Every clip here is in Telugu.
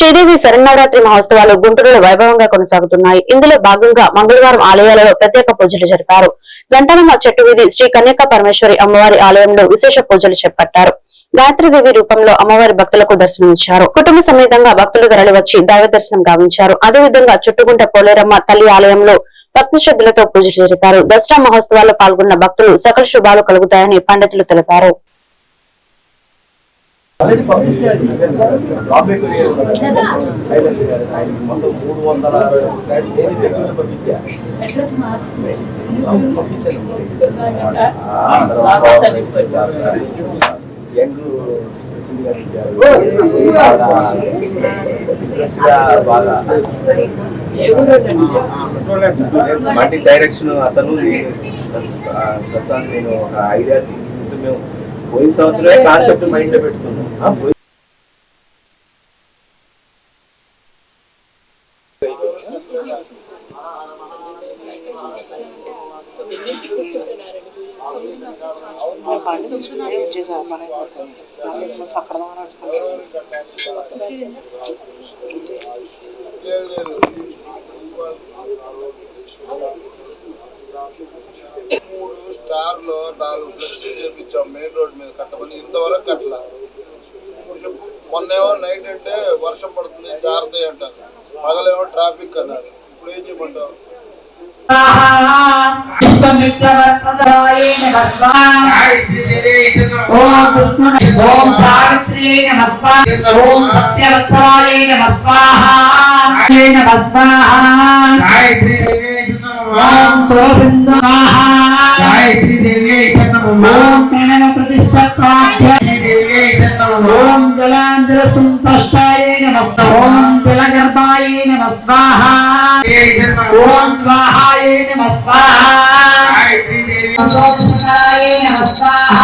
శ్రీదేవి శరన్నవరాత్రి మహోత్సవాలు గుంటూరులో వైభవంగా కొనసాగుతున్నాయి. ఇందులో భాగంగా మంగళవారం ఆలయాలలో ప్రత్యేక పూజలు జరిపారు. గంటనమ్మ చెట్టు వీధి శ్రీ కన్యకా పరమేశ్వరి అమ్మవారి ఆలయంలో విశేష పూజలు చేపట్టారు. గాయత్రీదేవి రూపంలో అమ్మవారి భక్తులకు దర్శనమిచ్చారు. కుటుంబ సమేతంగా భక్తులు తరలివచ్చి దైవ దర్శనం గావించారు. అదేవిధంగా చుట్టుగుంట పోలేరమ్మ తల్లి ఆలయంలో భక్తి శ్రద్ధలతో పూజలు జరిపారు. దసరా మహోత్సవాల్లో పాల్గొన్న భక్తులు సకల శుభాలు కలుగుతాయని పండితులు తెలిపారు. అనేది పంపించారు బాంబే కొరియర్ సైలెంట్ గారు ఆయన మొత్తం మూడు వందల అరవై ఒక ఫ్లైట్ దేని వ్యక్తులను పంపించా పంపించాను ఆ తర్వాత యంగ్ ప్రెసిడెంట్ గారు ఇచ్చారు బాగా బాగా మండి డైరెక్షన్ అతను ప్రశాంత్ నేను ఒక ఐడియా తీసుకుంటే మేము పోయిన సంవత్సరమే కాన్సెప్ట్ మైండ్లో పెట్టుకున్నాం. ఆ, పోయిన మూడు స్టార్లో నాలుగు ఫ్లెక్సీలు చేపించాం. మెయిన్ రోడ్ మీద కట్టమని ఇంతవరకు కట్టల. మొన్నేమో నైట్ అంటే వర్షం పడుతుంది జాగ్రత్త అంటారు. పగలేమో ట్రాఫిక్ అన్నారు ఇప్పుడు ఏం చేయమంటావు? ఓం సుష్మ ఓం సావిత్రి నమస్వాహ ఓం సత్యవత్సరాయ నమస్వాహ నమస్వాహ ఓం సురసింధునాహ ఓం ప్రణవ ప్రతిష్ఠాభ్య ఓం జలాంధ్ర సంతష్టాయ నమస్వాహ ఓం జలగర్భాయ నమస్వాహ ఓం స్వాహాయ నమస్వాహ ఓం సుందరాయ నమస్వాహ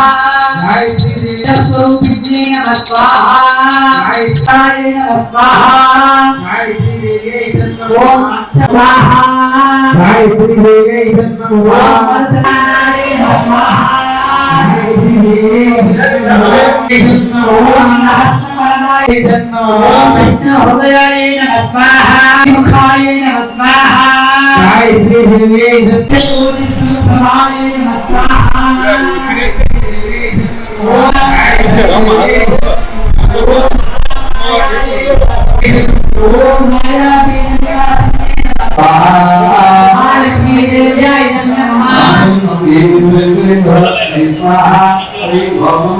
స్వరూపిణ్యే నమస్వాహ ఆయ నమస్వాహ ఓం అక్షరాహ ఓం వర్ధనాయ నమస్వాహ ఓం సహస్రవరనాయ ఓం విష్ణు హృదయాయ నమస్వాహ ముఖాయ నమస్వాహ పూర్ణ సుప్రభాయ నమస్వాహ ఓం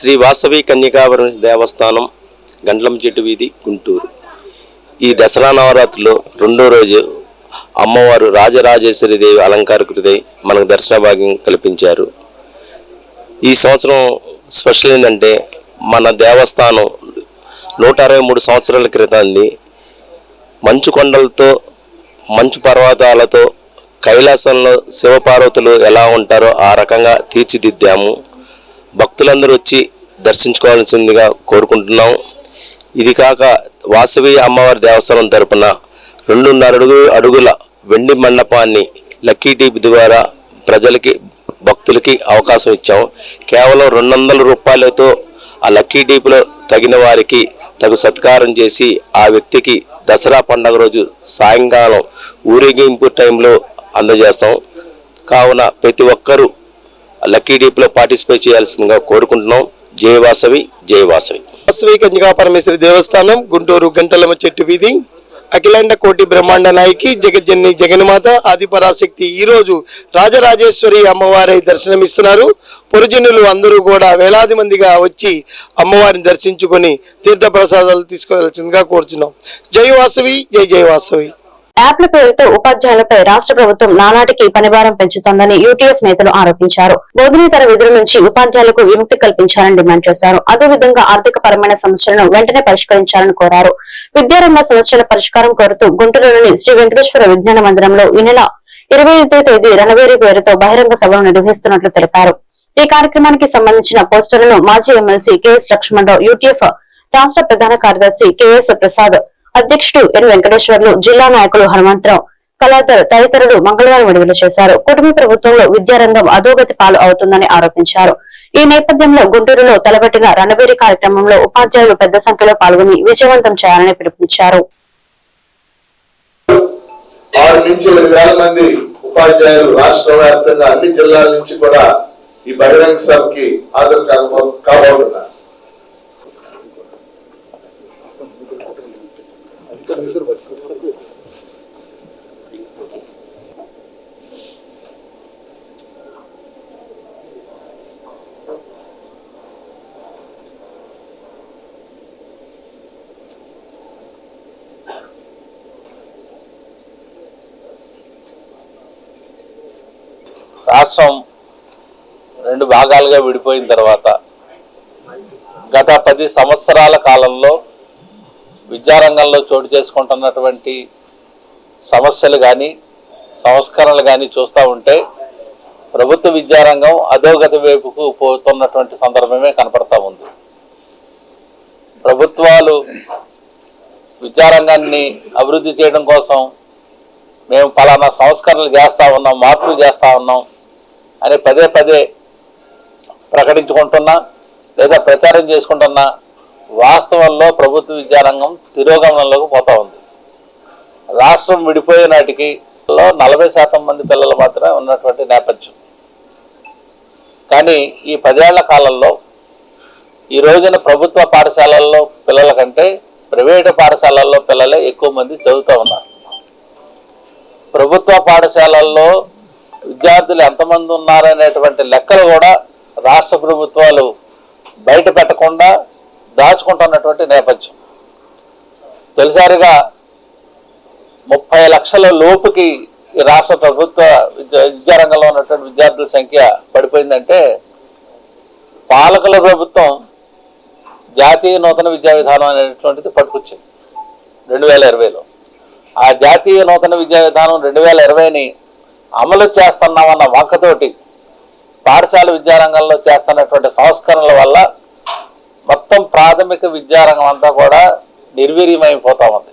శ్రీ వాసవి కన్యకావరం దేవస్థానం గండ్లం చెట్టు వీధి గుంటూరు. ఈ దసరా నవరాత్రిలో రెండో రోజు అమ్మవారు రాజరాజేశ్వరి దేవి అలంకారకృతై మనకు దర్శన భాగ్యం కల్పించారు. ఈ సంవత్సరం స్పెషల్ ఏంటంటే మన దేవస్థానం నూట అరవై మూడు సంవత్సరాల క్రితాన్ని మంచు కొండలతో మంచు పర్వతాలతో కైలాసంలో శివపార్వతులు ఎలా ఉంటారో ఆ రకంగా తీర్చిదిద్దాము. భక్తులందరూ వచ్చి దర్శించుకోవాల్సిందిగా కోరుకుంటున్నాం. ఇది కాక వాసవి అమ్మవారి దేవస్థానం తరపున రెండున్నర అడుగు అడుగుల వెండి మండపాన్ని లక్కీ టీప్ ద్వారా ప్రజలకి భక్తులకి అవకాశం ఇచ్చాము కేవలం రెండు వందల రూపాయలతో ఆ లక్కీ డీప్లో తగిన వారికి తగు సత్కారం చేసి ఆ వ్యక్తికి దసరా పండగ రోజు సాయంకాలం ఊరేగింపు టైంలో అందజేస్తాం. కావున ప్రతి ఒక్కరూ లక్కీ డీప్లో పార్టిసిపేట్ చేయాల్సిందిగా కోరుకుంటున్నాం. జై వాసవి జై వాసవి. వాసవి పరమేశ్వరి దేవస్థానం గుంటూరు గంటలమ్మ చెట్టు వీధి. అఖిలాండ కోటి బ్రహ్మాండ నాయకి జగజ్జన్ని జగన్మాత ఆదిపరాశక్తి ఈరోజు రాజరాజేశ్వరి అమ్మవారి దర్శనమిస్తున్నారు. పురజనులు అందరూ కూడా వేలాది మందిగా వచ్చి అమ్మవారిని దర్శించుకొని తీర్థప్రసాదాలు తీసుకోవాల్సిందిగా కోరుచున్నాం. జై వాసవి జై జై వాసవి. యాప్ల పేరుతో ఉపాధ్యాయులపై రాష్ట్ర ప్రభుత్వం నానాటికి పనిభారం పెంచుతోందని యూటీఎఫ్ నేతలు ఆరోపించారు. బోధనేతర విధుల నుంచి ఉపాధ్యాయులకు విముక్తి కల్పించాలని డిమాండ్ చేశారు. అదేవిధంగా ఆర్థిక పరమైన సమస్యలను వెంటనే పరిష్కరించాలని కోరారు. విద్యారంగ సమస్యల పరిష్కారం కోరుతూ గుంటూరులోని శ్రీ వెంకటేశ్వర విజ్ఞాన మందిరంలో ఈ నెల ఇరవై ఐదో తేదీ రణవేరి పేరుతో బహిరంగ సభను నిర్వహిస్తున్నట్లు తెలిపారు. ఈ కార్యక్రమానికి సంబంధించిన పోస్టర్లను మాజీ ఎమ్మెల్సీ కెఎస్ లక్ష్మణరావు యూటీఎఫ్ రాష్ట్ర ప్రధాన కార్యదర్శి కెఎస్ ప్రసాద్ అధ్యక్షుడు ఎన్ వెంకటేశ్వర్లు జిల్లా నాయకులు హనుమంతరావు కళాధర్ తదితరులు మంగళవారం విడుదల చేశారు. కుటుంబ ప్రభుత్వంలో విద్యారంగం అధోగతి పాలు అవుతుందని ఆరోపించారు. ఈ నేపథ్యంలో గుంటూరులో తలపెట్టిన రణబేరి కార్యక్రమంలో ఉపాధ్యాయులు పెద్ద సంఖ్యలో పాల్గొని విజయవంతం చేయాలని పిలుపునిచ్చారు. ఆరు నుంచి ఏడు వేల మంది ఉపాధ్యాయులు రాష్ట్ర వ్యాప్తంగా అన్ని జిల్లాల నుంచి కూడా ఈ బహిరంగ సభకి హాజరు కాబోతున్నారు. రాష్ట్రం రెండు భాగాలుగా విడిపోయిన తర్వాత గత పది సంవత్సరాల కాలంలో విద్యారంగంలో చోటు చేసుకుంటున్నటువంటి సమస్యలు కానీ సంస్కరణలు కానీ చూస్తూ ఉంటే ప్రభుత్వ విద్యారంగం అధోగతి వైపుకు పోతున్నటువంటి సందర్భమే కనపడతా ఉంది. ప్రభుత్వాలు విద్యారంగాన్ని అభివృద్ధి చేయడం కోసం మేము పలానా సంస్కరణలు చేస్తూ ఉన్నాం మార్పులు చేస్తూ ఉన్నాం అని పదే పదే ప్రకటించుకుంటున్నా లేదా ప్రచారం చేసుకుంటున్నా వాస్తవంలో ప్రభుత్వ విద్యారంగం తిరోగమనంలోకి పోతా ఉంది. రాష్ట్రం విడిపోయే నాటికి నలభై శాతం మంది పిల్లలు మాత్రమే ఉన్నటువంటి నేపథ్యం. కానీ ఈ పదేళ్ళ కాలంలో ఈ రోజున ప్రభుత్వ పాఠశాలల్లో పిల్లల కంటే ప్రైవేటు పాఠశాలల్లో పిల్లలే ఎక్కువ మంది చదువుతూ ఉన్నారు. ప్రభుత్వ పాఠశాలల్లో విద్యార్థులు ఎంతమంది ఉన్నారనేటువంటి లెక్కలు కూడా రాష్ట్ర ప్రభుత్వాలు బయట పెట్టకుండా దాచుకుంటున్నటువంటి నేపథ్యం. తొలిసారిగా ముప్పై లక్షల లోపుకి ఈ రాష్ట్ర ప్రభుత్వ విద్యా విద్యారంగంలో ఉన్నటువంటి విద్యార్థుల సంఖ్య పడిపోయిందంటే పాలకుల ప్రభుత్వం జాతీయ నూతన విద్యా విధానం అనేటువంటిది పట్టుకొచ్చింది రెండు వేల ఇరవైలో. ఆ జాతీయ నూతన విద్యా విధానం రెండు వేల ఇరవైని అమలు చేస్తున్నామన్న వంకతోటి పాఠశాల విద్యారంగంలో చేస్తున్నటువంటి సంస్కరణల వల్ల మొత్తం ప్రాథమిక విద్యారంగం అంతా కూడా నిర్వీర్యమైపోతా ఉంది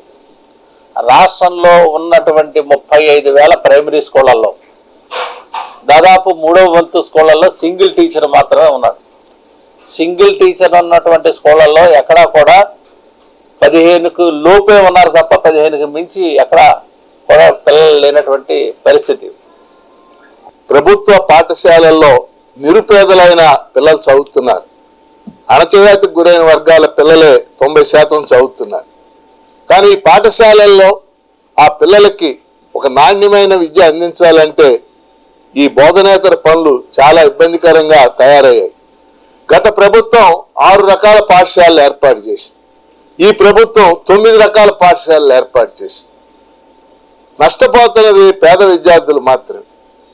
రాష్ట్రంలో ఉన్నటువంటి ముప్పై ఐదు వేల ప్రైమరీ స్కూళ్ళల్లో దాదాపు మూడవ వంతు స్కూళ్ళల్లో సింగిల్ టీచర్ మాత్రమే ఉన్నాడు సింగిల్ టీచర్ ఉన్నటువంటి స్కూళ్ళల్లో ఎక్కడా కూడా పదిహేనుకు లోపే ఉన్నారు తప్ప పదిహేనుకు మించి ఎక్కడ కూడా పిల్లలు లేనటువంటి పరిస్థితి. ప్రభుత్వ పాఠశాలల్లో నిరుపేదలైన పిల్లలు చదువుతున్నారు. అణచివేతకు గురైన వర్గాల పిల్లలే తొంభై శాతం చదువుతున్నారు. కానీ ఈ పాఠశాలల్లో ఆ పిల్లలకి ఒక నాణ్యమైన విద్య అందించాలంటే ఈ బోధనేతర పనులు చాలా ఇబ్బందికరంగా తయారయ్యాయి. గత ప్రభుత్వం ఆరు రకాల పాఠశాలలు ఏర్పాటు చేసింది. ఈ ప్రభుత్వం తొమ్మిది రకాల పాఠశాలలు ఏర్పాటు చేసింది. నష్టపోతున్నది పేద విద్యార్థులు మాత్రమే.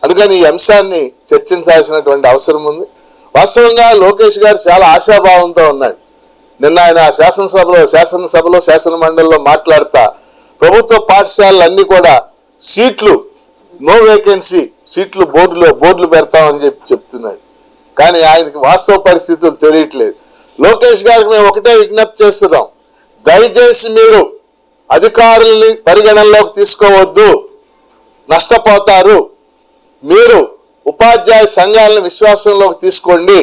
అందుకని ఈ అంశాన్ని చర్చించాల్సినటువంటి అవసరం ఉంది. వాస్తవంగా లోకేష్ గారు చాలా ఆశాభావంతో ఉన్నాడు. నిన్న ఆయన శాసనసభలో శాసనసభలో శాసన మండలిలో మాట్లాడతా ప్రభుత్వ పాఠశాలలు కూడా సీట్లు నో వేకెన్సీ సీట్లు బోర్డులో బోర్డులు పెడతామని చెప్పి చెప్తున్నాడు. కానీ ఆయనకి వాస్తవ పరిస్థితులు తెలియట్లేదు. లోకేష్ గారికి మేము ఒకటే విజ్ఞప్తి చేస్తున్నాం. దయచేసి మీరు అధికారుల్ని పరిగణనలోకి తీసుకోవద్దు. నష్టపోతారు. మీరు ఉపాధ్యాయ సంఘాలను విశ్వాసంలోకి తీసుకోండి.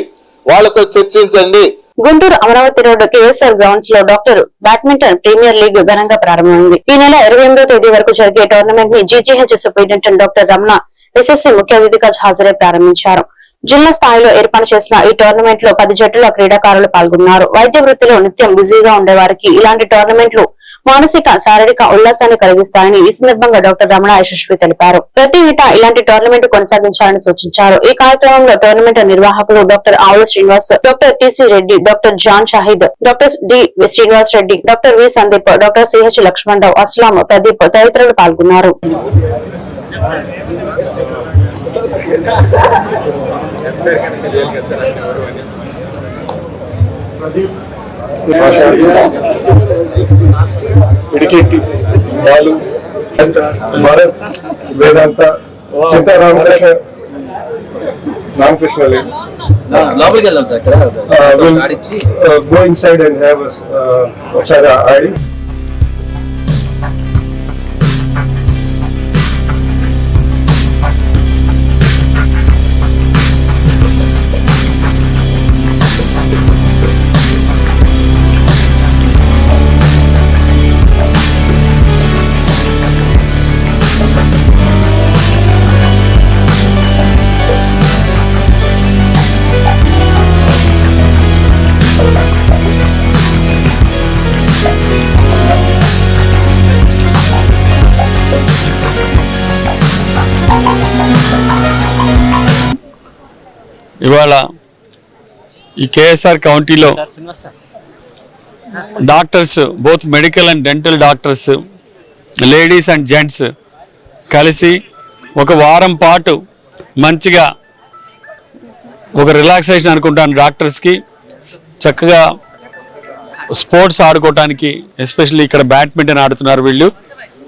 వాళ్ళతో చర్చించండి. గుంటూరు అమరావతి రోడ్డు కేఎస్ఆర్ గ్రౌండ్స్లో డాక్టర్ బ్యాడ్మింటన్ ప్రీమియర్ లీగ్ ఘనంగా ప్రారంభమైంది. ఈ నెల ఇరవై ఎనిమిదో తేదీ వరకు జరిగే టోర్నమెంట్ని GGH superintendent doctor Ramana SSC ముఖ్య అతిథిగా హాజరై ప్రారంభించారు. జిల్లా స్థాయిలో ఏర్పాటు చేసిన ఈ టోర్నమెంట్లో పది జట్టుల క్రీడాకారులు పాల్గొన్నారు. వైద్య వృత్తిలో నిత్యం బిజీగా ఉండే వారికి ఇలాంటి టోర్నమెంట్లు మానసిక శారీరక ఉల్లాసాన్ని కలిగిస్తాయని ఈ సందర్భంగా డాక్టర్ రమణ యశస్వి తెలిపారు. ప్రతి ఏటా ఇలాంటి టోర్నమెంట్ కొనసాగించాలని సూచించారు. ఈ కార్యక్రమంలో టోర్నమెంట్ నిర్వాహకులు doctor Avula Srinivas doctor TC Reddy doctor John Shahid doctor D Srinivas Reddy doctor V Sandeep doctor CH Lakshmanarao Aslam Pradeep తదితరులు పాల్గొన్నారు. ఇడికెట్టి బాలు భరత్ వేదాంత సీతారామకృష్ణ రామకృష్ణ లోపలికి వెళ్దాం sir go inside and have ఒకసారి ఆడి. ఇవాళ ఈ KSR కౌంటీలో doctors both medical and dental doctors ladies and gents కలిసి ఒక వారం పాటు మంచిగా ఒక రిలాక్సేషన్ అనుకుంటాను డాక్టర్స్కి. చక్కగా స్పోర్ట్స్ ఆడుకోవటానికి ఎస్పెషల్లీ ఇక్కడ బ్యాడ్మింటన్ ఆడుతున్నారు వీళ్ళు.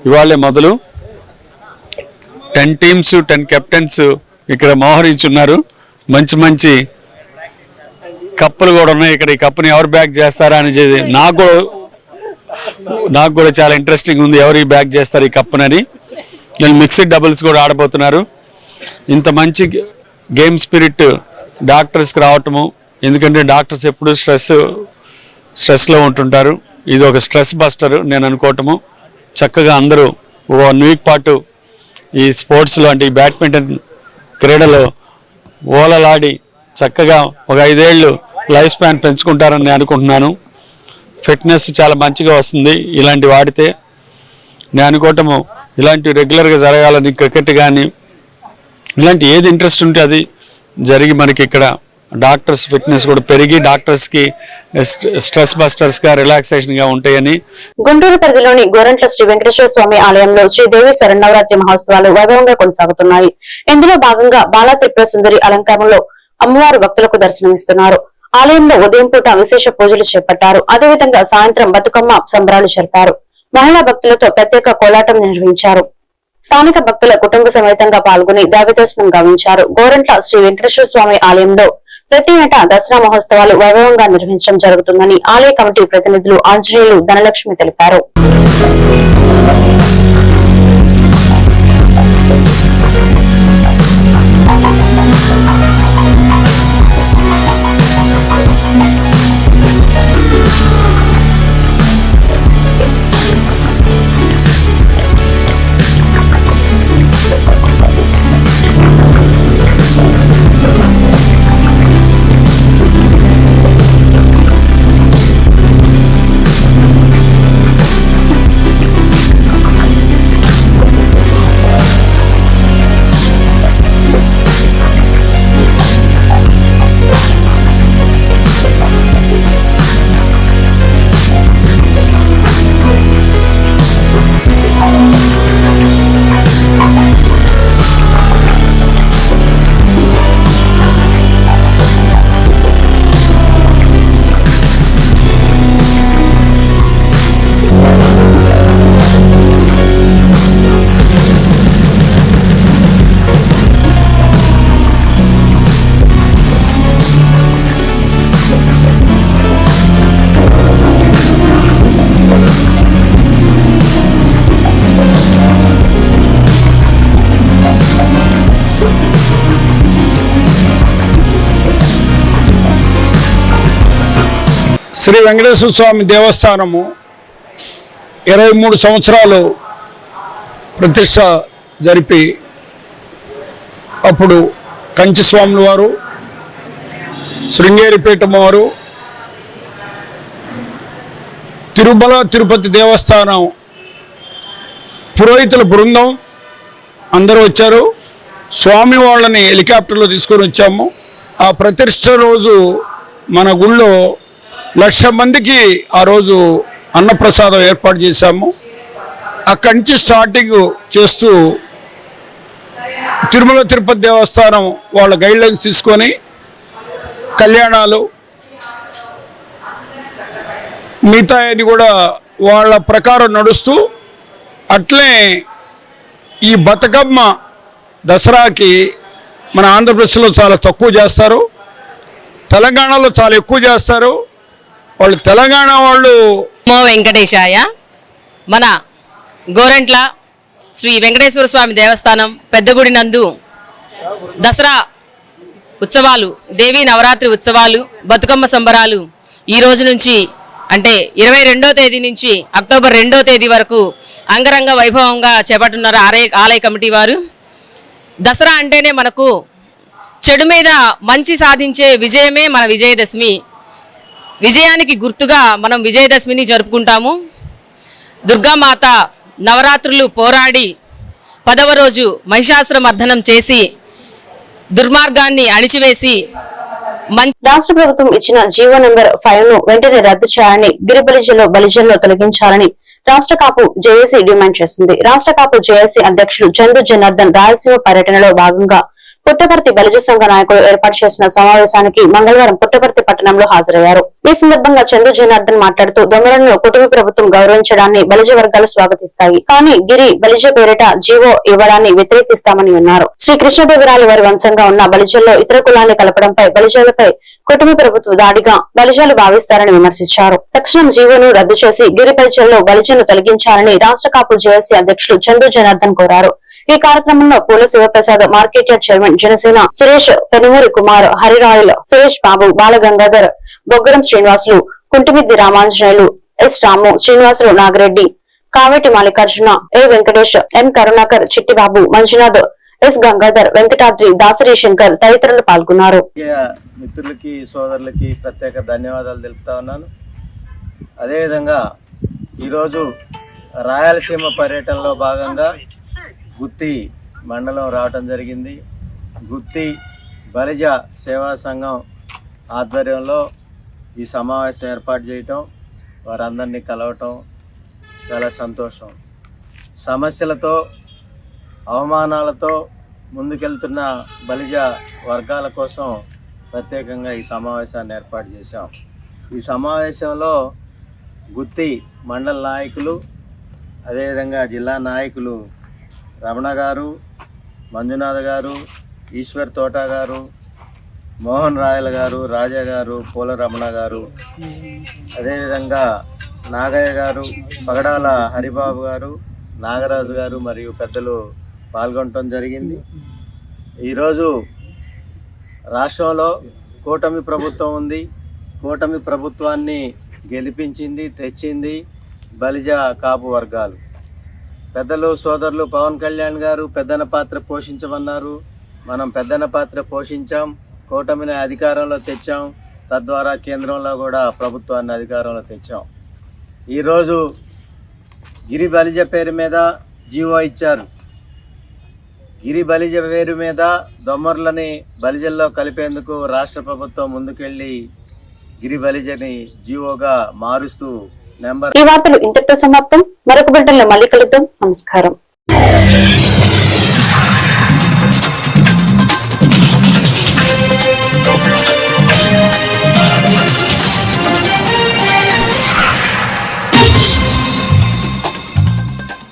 ఇవాళే మొదలు. టెన్ టీమ్స్ టెన్ కెప్టెన్స్ ఇక్కడ మోహరించున్నారు మంచి మంచి కప్పులు కూడా ఉన్నాయి. ఇక్కడ ఈ కప్పుని ఎవరు బ్యాక్ చేస్తారా అని చెప్పి నాకు కూడా నాకు కూడా చాలా ఇంట్రెస్టింగ్ ఉంది. ఎవరు ఈ బ్యాక్ చేస్తారు ఈ కప్పునని. వీళ్ళు మిక్స్డ్ డబుల్స్ కూడా ఆడబోతున్నారు. ఇంత మంచి గేమ్ స్పిరిట్ డాక్టర్స్కి రావటము ఎందుకంటే డాక్టర్స్ ఎప్పుడు స్ట్రెస్ స్ట్రెస్లో ఉంటుంటారు. ఇది ఒక స్ట్రెస్ బస్టర్ నేను అనుకోవటము. చక్కగా అందరూ వన్ వీక్ పాటు ఈ స్పోర్ట్స్లో అంటే ఈ బ్యాడ్మింటన్ క్రీడలో ఓలలాడి చక్కగా ఒక ఐదేళ్ళు లైఫ్ స్పాన్ పెంచుకుంటారని నేను అనుకుంటున్నాను. ఫిట్నెస్ చాలా మంచిగా వస్తుంది ఇలాంటి వాడితే. నేను అనుకోవటము ఇలాంటివి రెగ్యులర్గా జరగాలని క్రికెట్ కానీ ఇలాంటి ఏది ఇంట్రెస్ట్ ఉంటే అది జరిగి మనకి ఇక్కడ డాక్టర్స్ ఫిట్నెస్ కూడా పెరిగి డాక్టర్స్కి స్ట్రెస్ బస్టర్స్గా రిలాక్సేషన్గా ఉంటాయని. గుంటూరు పరిధిలోని గోరంట్ల శ్రీ వెంకటేశ్వర స్వామి ఆలయంలో శ్రీదేవి శరణవరాత్రి మహోత్సవాలు వైభవంగా కొనసాగుతున్నాయి. ఇందులో భాగంగా బాలా త్రిపుర సుందరి అలంకారంలో అమ్మవారు భక్తులకు దర్శనమిస్తున్నారు. ఆలయంలో ఉదయం పూట విశేష పూజలు చేపట్టారు. అదేవిధంగా సాయంత్రం బతుకమ్మ సంబరాలు జరిపారు. మహిళా భక్తులతో ప్రత్యేక కోలాటం నిర్వహించారు. స్థానిక భక్తుల కుటుంబ సమేతంగా పాల్గొని దేవదర్శనం గావించారు. గోరంట్ల శ్రీ వెంకటేశ్వర స్వామి ఆలయంలో ప్రతి ఏటా దసరా మహోత్సవాలు వైభవంగా నిర్వహించడం జరుగుతుందని ఆలయ కమిటీ ప్రతినిధులు ఆంజనేయులు ధనలక్ష్మి తెలిపారు. శ్రీ వెంకటేశ్వర స్వామి దేవస్థానము ఇరవై మూడు సంవత్సరాలు ప్రతిష్ట జరిపి అప్పుడు కంచి స్వాముల వారు శృంగేరి వారు తిరుమల తిరుపతి దేవస్థానం పురోహితుల బృందం అందరూ వచ్చారు. స్వామి వాళ్ళని హెలికాప్టర్లో తీసుకొని వచ్చాము. ఆ ప్రతిష్ట రోజు మన గుళ్ళో లక్ష మందికి ఆ రోజు అన్నప్రసాదం ఏర్పాటు చేశాము. అక్కడి నుంచి స్టార్టింగ్ చేస్తూ తిరుమల తిరుపతి దేవస్థానం వాళ్ళ గైడ్లైన్స్ తీసుకొని కళ్యాణాలు మిగతా అని కూడా వాళ్ళ ప్రకారం నడుస్తూ అట్లే ఈ బతుకమ్మ దసరాకి మన ఆంధ్రప్రదేశ్లో చాలా తక్కువ చేస్తారు. తెలంగాణలో చాలా ఎక్కువ చేస్తారు. వాళ్ళు తెలంగాణ వాళ్ళు. మో వెంకటేశాయ మన గోరంట్ల శ్రీ వెంకటేశ్వర స్వామి దేవస్థానం పెద్దగుడి నందు దసరా ఉత్సవాలు దేవీ నవరాత్రి ఉత్సవాలు బతుకమ్మ సంబరాలు ఈ రోజు నుంచి అంటే ఇరవై రెండో తేదీ నుంచి అక్టోబర్ రెండో తేదీ వరకు అంగరంగ వైభవంగా చేపట్టున్నారు ఆలయ ఆలయ కమిటీ వారు. దసరా అంటేనే మనకు చెడు మీద మంచి సాధించే విజయమే మన విజయదశమి. విజయానికి గుర్తుగా మనం విజయదశమిని జరుపుకుంటాము. దుర్గామాత నవరాత్రులు పోరాడి పదవ రోజు మహిషాసుర మర్దనం చేసి దుర్మార్గాన్ని అణిచివేసి రాష్ట్ర ప్రభుత్వం ఇచ్చిన జీవో నెంబర్ ఫైవ్ను వెంటనే రద్దు చేయాలని గిరిబలిజలో బలిజల్లో తొలగించాలని రాష్ట్ర కాపు జేఏసీ డిమాండ్ చేసింది. రాష్ట్ర కాపు జేఏసీ అధ్యక్షులు చందు జనార్దన్ రాయలసీమ పర్యటనలో భాగంగా పుట్టపర్తి బలిజ సంఘ నాయకులు ఏర్పాటు చేసిన సమావేశానికి మంగళవారం పుట్టపర్తి పట్టణంలో హాజరయ్యారు. ఈ సందర్భంగా చందు జనార్దన్ మాట్లాడుతూ దొంగలను కుటుంబ ప్రభుత్వం గౌరవించడాన్ని బలిజ వర్గాలు స్వాగతిస్తాయి. కానీ గిరి బలిజ పేరిట జీవో ఇవ్వడాన్ని వ్యతిరేకిస్తామని అన్నారు. శ్రీ కృష్ణదేవరాయల వారి వంశంగా ఉన్న బలిజల్లో ఇతర కులాన్ని కలపడంపై బలిజలపై కుటుంబ ప్రభుత్వ దాడిగా బలిజాలు భావిస్తారని విమర్శించారు. తక్షణం జీవోను రద్దు చేసి గిరి బలిజల్లో బలిజను తొలగించాలని రాష్ట్ర కాపు జేఏసీ అధ్యక్షులు చందు జనార్దన్ కోరారు. ఈ కార్యక్రమంలో Poola Sivaprasad market yard chairman Janasena Suresh Penumuri Kumar Harirayal Suresh Babu Balagangadhar Boggaram Srinivasulu Kuntimiddi Ramanjaneyulu S Ramu Srinivasulu Nagireddy Kaveti Mallikarjuna A Venkatesh N Karunakar Chittibabu Manjunath S Gangadhar Venkatadri Dasari Shankar తదితరులు పాల్గొన్నారు. మిత్రులకి సోదరులకి ప్రత్యేక ధన్యవాదాలు తెలుపుతా ఉన్నాను. అదేవిధంగా ఈరోజు రాయలసీమ పర్యటనలో భాగంగా గుత్తి మండలం రావటం జరిగింది. గుత్తి బలిజ సేవా సంఘం ఆధ్వర్యంలో ఈ సమావేశం ఏర్పాటు చేయటం వారందరినీ కలవటం చాలా సంతోషం. సమస్యలతో అవమానాలతో ముందుకెళ్తున్న బలిజ వర్గాల కోసం ప్రత్యేకంగా ఈ సమావేశాన్ని ఏర్పాటు చేశాం. ఈ సమావేశంలో గుత్తి మండల నాయకులు అదేవిధంగా జిల్లా నాయకులు రమణ గారు మంజునాథ్ గారు ఈశ్వర్ తోట గారు మోహన్ రాయల్ గారు రాజా గారు పూల రమణ గారు. అదేవిధంగా నాగయ్య గారు పగడాల హరిబాబు గారు నాగరాజు గారు మరియు పెద్దలు పాల్గొనటం జరిగింది. ఈరోజు రాష్ట్రంలో కూటమి ప్రభుత్వం ఉంది. కూటమి ప్రభుత్వాన్ని గెలిపించింది తెచ్చింది బలిజ కాపు వర్గాలు. పెద్దలు సోదరులు పవన్ కళ్యాణ్ గారు పెద్దన పాత్ర పోషించమన్నారు. మనం పెద్దన పాత్ర పోషించాం కూటమిని అధికారంలో తెచ్చాం తద్వారా కేంద్రంలో కూడా ప్రభుత్వాన్ని అధికారంలో తెచ్చాం. ఈరోజు గిరి బలిజ పేరు మీద జీవో ఇచ్చారు. గిరి బలిజ పేరు మీద దొమ్మర్లని బలిజల్లో కలిపేందుకు రాష్ట్ర ప్రభుత్వం ముందుకెళ్ళి గిరి బలిజని జీవోగా మారుస్తూ ఈ వార్తలు ఇంతటితో సమాప్తం. మరొక బిడ్డల్లో మళ్ళీ కలుద్దాం. నమస్కారం.